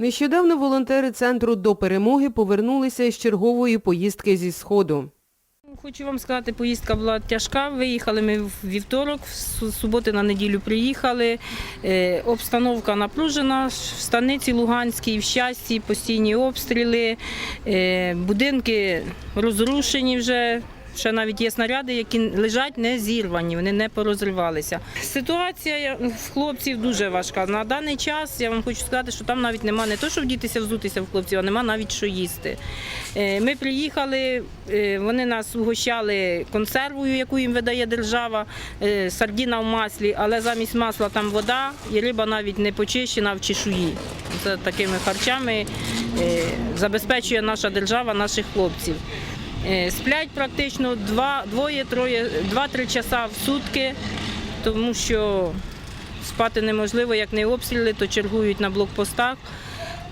Нещодавно волонтери центру до перемоги повернулися з чергової поїздки зі сходу. Хочу вам сказати, поїздка була тяжка. Виїхали ми в вівторок, з суботи на неділю приїхали. Е, обстановка напружена в станиці Луганській, в щасті, постійні обстріли, е, будинки розрушені вже. Ще навіть є снаряди, які лежать не зірвані, вони не порозривалися. Ситуація в хлопців дуже важка. На даний час я вам хочу сказати, що там навіть нема не то, що вдітися, взутися в хлопців, а нема навіть що їсти. Е, Ми приїхали, е, вони нас угощали консервою, яку їм видає держава, е, сардіна в маслі, але замість масла там вода і риба навіть не почищена в чешуї. Це такими харчами забезпечує наша держава наших хлопців. Е, Сплять практично два, двоє, троє, два-три часа в сутки, тому що спати неможливо, як не обстріли, то чергують на блокпостах.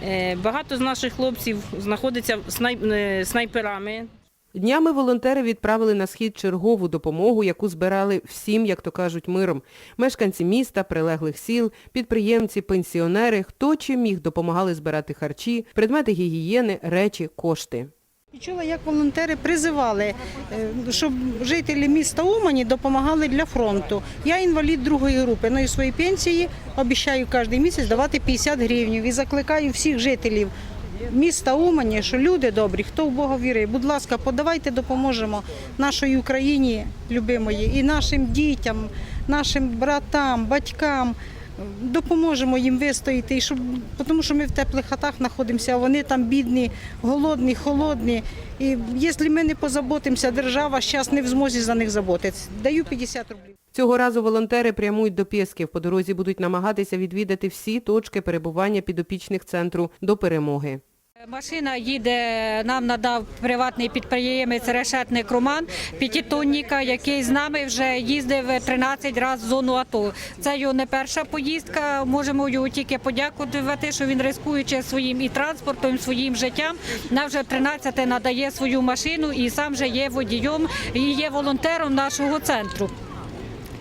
Е, Багато з наших хлопців знаходиться е, снайперами. Днями волонтери відправили на схід чергову допомогу, яку збирали всім, як то кажуть, миром. Мешканці міста, прилеглих сіл, підприємці, пенсіонери, хто чим міг допомагали збирати харчі, предмети гігієни, речі, кошти. Чула, як волонтери призивали, е, щоб жителі міста Умані допомагали для фронту. Я інвалід другої групи. На своїй пенсії обіцяю кожен місяць давати 50 гривень. І закликаю всіх жителів міста Умані, що люди добрі, хто в Бога вірить, будь ласка, подавайте, допоможемо нашій Україні любимої і нашим дітям, нашим братам, батькам. Допоможемо їм вистояти, і щоб, тому що ми в теплих хатах знаходимося, а вони там бідні, голодні, холодні. І якщо ми не позаботимося, держава зараз не в змозі за них заботитися. Даю 50 рублів. Цього разу волонтери прямують до Пєсків. По дорозі будуть намагатися відвідати всі точки перебування підопічних центру до перемоги. Машина їде, нам надав приватний підприємець решетник Роман, п'ятитонніка, який з нами вже їздив 13 разів в зону АТО. Це його не перша поїздка. Можемо його тільки подякувати, що він рискуючи своїм і транспортом, своїм життям, нам вже 13 надає свою машину і сам же є водієм і є волонтером нашого центру.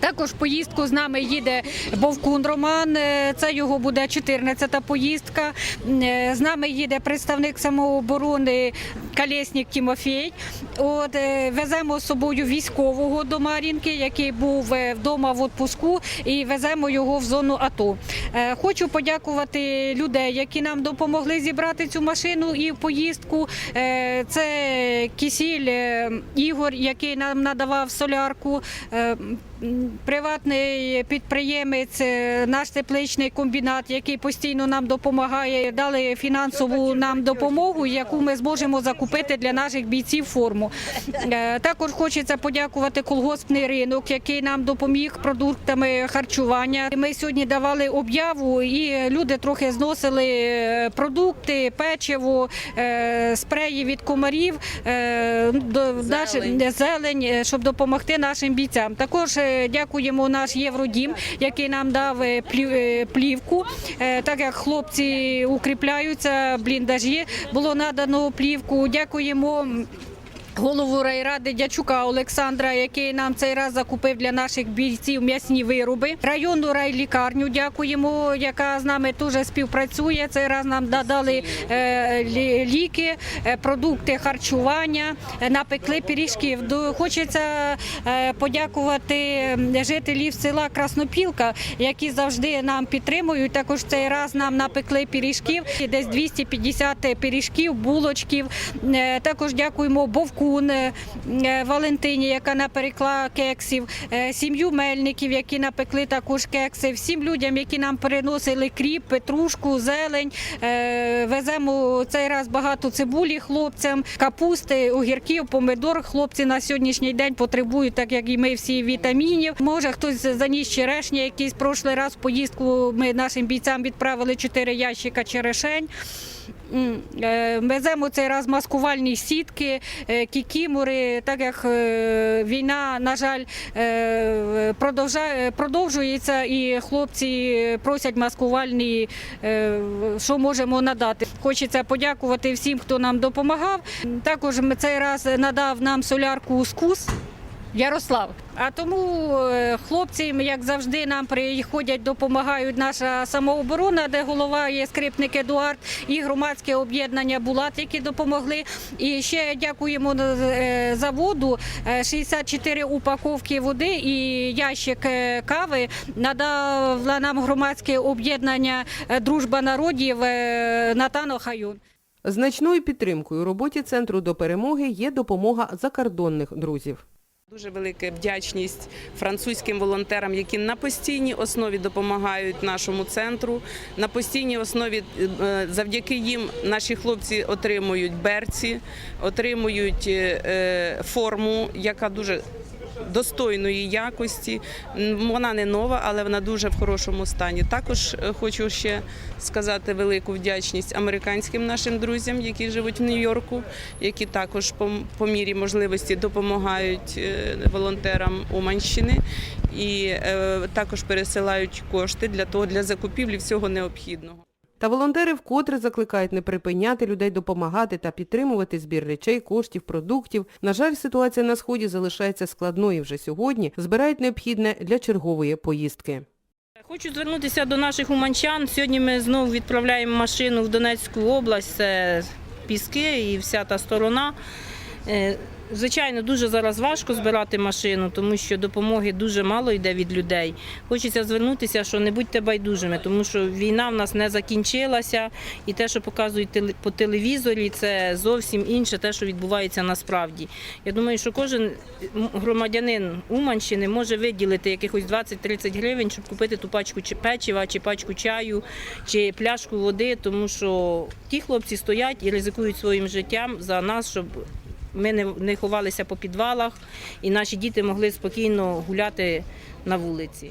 Також поїздку з нами їде Бовкун Роман. е, Це його буде 14-та поїздка. Е, З нами їде представник самооборони Калєснік Тімофій. От е, веземо з собою військового до Мар'їнки, який був вдома в відпуску, і веземо його в зону АТО. Хочу подякувати людей, які нам допомогли зібрати цю машину і поїздку. Це Кісіль Ігор, який нам надавав солярку. Приватний підприємець, е, наш тепличний комбінат, який постійно нам допомагає, дали фінансову нам допомогу, яку ми зможемо закупити для наших бійців форму. Е, Також хочеться подякувати колгоспний ринок, який нам допоміг продуктами харчування. Ми сьогодні давали об'яву, і люди трохи зносили е, продукти, печиво, спреї від комарів, зелень, щоб допомогти нашим бійцям. Також дякуємо наш Євродім, який нам дав е, е, плівку. Е, Так як хлопці укріпляються, бліндажі було надано плівку. Дякуємо. Голову райради Дячука Олександра, який нам цей раз закупив для наших бійців м'ясні вироби. Районну райлікарню дякуємо, яка з нами теж співпрацює. Цей раз нам додали е, ліки, е, продукти харчування, е, напекли пиріжків. Хочеться подякувати жителів села Краснопілка, які завжди нам підтримують. Також цей раз нам напекли пиріжків, десь 250 пиріжків, булочків. Також дякуємо Бовкун е, е, Валентині, яка напекла кексів, е, сім'ю мельників, які напекли також кекси, всім людям, які нам переносили кріп, петрушку, зелень. Е, Веземо цей раз багато цибулі хлопцям, капусти, огірків, помидор. Хлопці на сьогоднішній день потребують, так як і ми всі вітамінів. Може хтось заніс черешні, якийсь прошлий раз в поїздку ми нашим бійцям відправили 4 ящика черешень. Е, Веземо цей раз маскувальні сітки, е, кікімори, так як е, війна, на жаль, продовжується, і хлопці просять маскувальні, що можемо надати. Хочеться подякувати всім, хто нам допомагав. Також цей раз надав нам солярку «Скус». Ярослав, А тому е, хлопці, як завжди, нам приходять, допомагають наша самооборона, де голова є скрипник Едуард і громадське об'єднання Булат, які допомогли. І ще дякуємо е, заводу. е, 64 упаковки води і ящик е, кави надала нам громадське об'єднання е, Дружба народів е, Натан Охаюн. Значною підтримкою роботі центру до перемоги є допомога закордонних друзів. Дуже велика вдячність французьким волонтерам, які на постійній основі допомагають нашому центру. На постійній основі е, завдяки їм наші хлопці отримують берці, отримують е, е, форму, яка дуже достойної якості. Вона не нова, але вона дуже в хорошому стані. Також е, хочу ще сказати велику вдячність американським нашим друзям, які живуть в Нью-Йорку, які також по, мірі можливості допомагають е, волонтерам Уманщини і е, також пересилають кошти для того для закупівлі всього необхідного. Та волонтери вкотре закликають не припиняти людей допомагати та підтримувати збір речей, коштів, продуктів. На жаль, ситуація на сході залишається складною вже сьогодні. Збирають необхідне для чергової поїздки. Хочу звернутися до наших уманчан. Сьогодні ми знову відправляємо машину в Донецьку область, це Піски і вся та сторона. Звичайно, дуже зараз важко збирати машину, тому що допомоги дуже мало йде від людей. Хочеться звернутися, що не будьте байдужими, тому що війна в нас не закінчилася, і те, що показують по телевізорі, це зовсім інше, те, що відбувається насправді. Я думаю, що кожен громадянин Уманщини може виділити якихось 20-30 гривень, щоб купити ту пачку чи- печива, чи пачку чаю, чи пляшку води, тому що ті хлопці стоять і ризикують своїм життям за нас, щоб ми не, не ховалися по підвалах, і наші діти могли спокійно гуляти на вулиці.